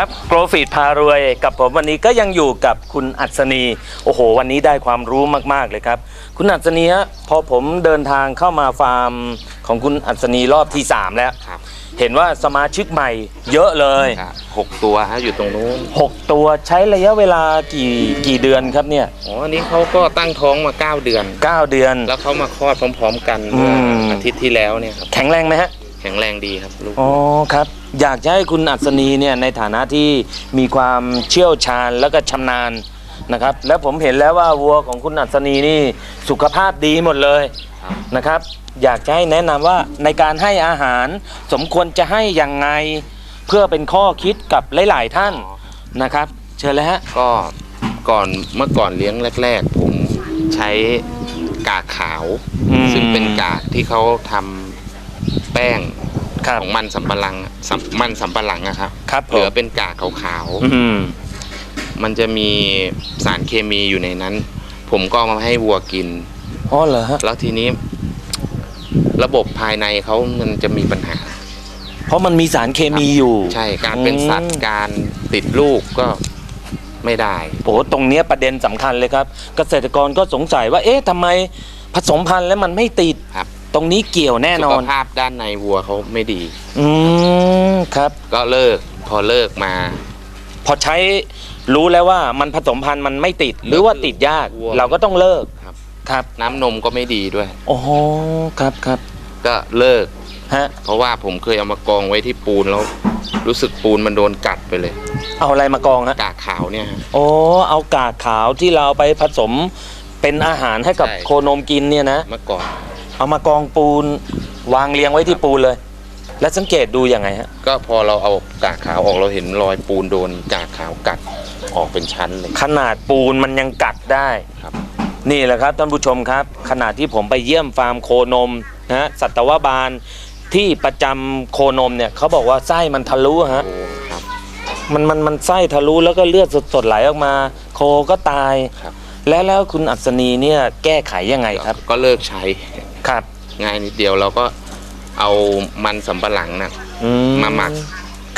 ครับโกลฟีดพารวยกับผมวันนี้ก็ยังอยู่กับคุณอัศนีโอ้โห วันนี้ได้ความรู้มาก ๆ เลยครับ คุณอัศนีฮะพอผมเดินทางเข้ามาฟาร์มของคุณอัศนีรอบที่ 3 แล้ว ครับเห็นว่าสมาชิกใหม่เยอะเลย ครับหกตัวฮะอยู่ตรงนู้น6 ตัวใช้ระยะเวลากี่กี่เดือนครับเนี่ย อ๋ออันนี้เขาก็ตั้งท้องมา 9 เดือน 9 เดือน แล้วเขามาคลอดพร้อม ๆ กันเมื่ออม อาทิตย์ที่แล้วเนี่ยครับแข็งแรงไหมฮะ แข็งแรงดีครับลูกอ๋อครับ อยากจะให้คุณอัศนีเนี่ยในฐานะที่มีความเชี่ยวชาญแล้วก็ชำนาญนะครับ แล้วผมเห็นแล้วว่าวัวของคุณอัศนีนี่สุขภาพดีหมดเลยครับนะครับ อยากจะให้แนะนำว่าในการให้อาหารสมควรจะให้อย่างไงเพื่อเป็นข้อคิดกับหลาย ๆ ท่านนะครับ เชิญเลยฮะ ก็ก่อนเมื่อก่อนเลี้ยงแรก ๆ ผมใช้กากขาว อืม ซึ่งเป็นกากที่เขาทำแป้ง ครับของมันสำปะหลังสำมันสำปะหลังอะครับครับผเหลือมเป็นกากขาวอืมๆมันจะมีสารเคมีอยู่ในนั้น ผมก็เอามาให้วัวกิน อ๋อเหรอฮะแล้วทีนี้ ระบบภายในเขามันจะมีปัญหา เพราะมันมีสารเคมีอยู่ ใช่การเป็นสัตอืว์ม การติดลูกก็ไม่ได้ โอ้โหตรงเนี้ยประเด็นสำคัญเลยครับ เกษตรกรก็สงสัยว่า เอ๊ะทำไมผสมพันธุ์แล้วมันไม่ติด ครับ ตรงนี้เกี่ยวแน่นสุอขนภาพด้านในวัวเขาไม่ดี อืมครับ ก็เลิกพอเลิกมา พอใช้รู้แล้วว่ามันผสมพันธุ์มันไม่ติด หรือว่าติดยาก วัว เราก็ต้องเลิกครับ ครับน้ำนมก็ไม่ดีด้วย โอ้โหครับครับก็เลิก ฮะเพราะว่าผมเคยเอามากองไว้ที่ปูนแล้ว รู้สึกปูนมันโดนกัดไปเลย เอาอะไรมากองฮะกากขาวเนี่ยฮะ โอ้เอากากขาวที่เราเอาไปผสมเป็นอาหารให้กับใช่ โคนมกินเนี่ยนะ เมื่อก่อน เอามากองปูน วางเรียงไว้ที่ปูนเลย แล้วสังเกตดูยังไงฮะ ก็พอเราเอากากขาวออกเราเห็นรอยปูนโดนกากขาวกัดออกเป็นชั้นเลย ขนาดปูนมันยังกัดได้ครับ นี่แหละครับท่านผู้ชมครับ ขณะที่ผมไปเยี่ยมฟาร์มโคนมนะฮะสัตวบาลที่ประจำโคนมเนี่ยเขาบอกว่าไส้มันทะลุฮะ โอ้ครับ มันมันมันไส้ทะลุแล้วก็เลือดสดๆไหลออกมา โคก็ตาย ครับ แล้วแล้วคุณอัศนีเนี่ยแก้ไขยังไงครับ ก็เลิกใช้ ครับง่ายนิดเดียวเราก็เอามันสำปะหลังน่ะอืมาหมัก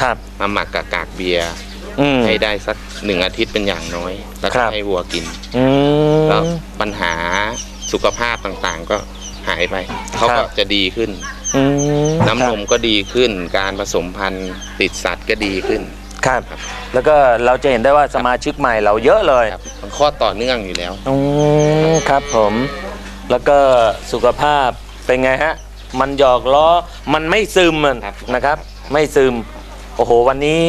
ครับ มาหมักกับกากเบียร์อืม ให้ได้สักหนึ่งอาทิตย์เป็นอย่างน้อย แล้วคก็รับ ให้วัวกิน อืม แล้วปัญหาสุขภาพต่างๆ ก็หายไปเขาครัก็บ จะดีขึ้น อืมน้ำนมก็ดีขึ้น การผสมพันธุ์ติดสัตว์ก็ดีขึ้น ครับ ครับแล้วก็เราจะเห็นได้ว่าสมาชิกใหม่เราเยอะเลยครับมันข้อต่อเนื่องอยู่แล้ว อืมครับผม แล้วก็สุขภาพเป็นไงฮะ มันหยอกล้อ มันไม่ซึมมันครับ นะครับ ไม่ซึม โอ้โห วันนี้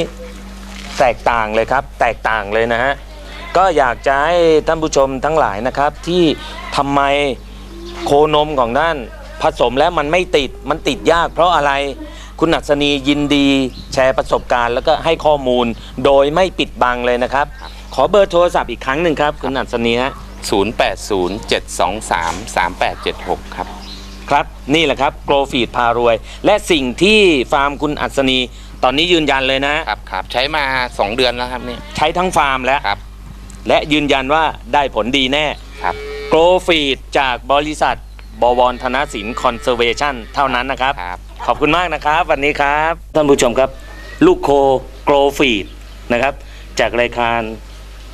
แตกต่างเลยครับ แตกต่างเลยนะฮะ ก็อยากจะให้ท่านผู้ชมทั้งหลายนะครับ ที่ทำไมโคนมของท่านผสมแล้วมันไม่ติด มันติดยากเพราะอะไร คุณอัศนียินดีแชร์ประสบการณ์ แล้วก็ให้ข้อมูลโดยไม่ปิดบังเลยนะครับ ขอเบอร์โทรศัพท์อีกครั้งหนึ่งครับ คุณอัศนีฮะ 0807233876 ครับ ครับนี่แหละครับโกลฟีดพารวย และสิ่งที่ฟาร์มคุณอัศนีตอนนี้ยืนยันเลยนะ ครับครับใช้มา 2 เดือนแล้วครับเนี่ยใช้ทั้งฟาร์มแล้วครับ และยืนยันว่าได้ผลดีแน่ครับโกลฟีดจากบริษัทบวรธนสินคอนเซอร์เวชั่นเท่านั้นนะครับ ครับ ขอบคุณมากนะครับวันนี้ครับ ท่านผู้ชมครับ ลูกโคโกลฟีดนะครับ จากรายการ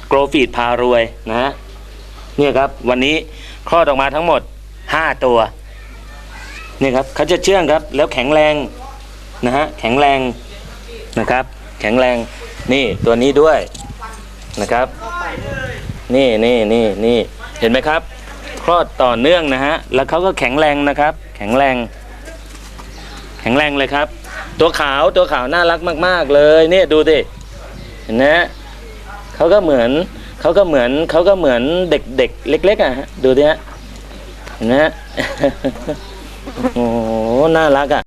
โกลฟีดพารวยนะฮะ เนี่ยครับ วันนี้คลอดออกมาทั้งหมด 5 ตัวนี่ครับเขาจะเชื่องครับ แล้วแข็งแรงนะฮะแข็งแรงนะครับ แข็งแรงนี่ตัวนี้ด้วยนะครับ นี่นี่นี่นี่เห็นไหมครับ คลอดต่อเนื่องนะฮะแล้วเขาก็แข็งแรงนะครับ แข็งแรง แข็งแรงเลยครับ ตัวขาวตัวขาวน่ารักมาก ๆ เลยเนี่ยดูดิเห็นไหมฮะเขาก็เหมือน เขาก็เหมือนเขาก็เหมือนเด็กเด็กเล็ก ๆ อะฮะดูดิฮะเห็นไหมฮะโอ้หน่ารักอะ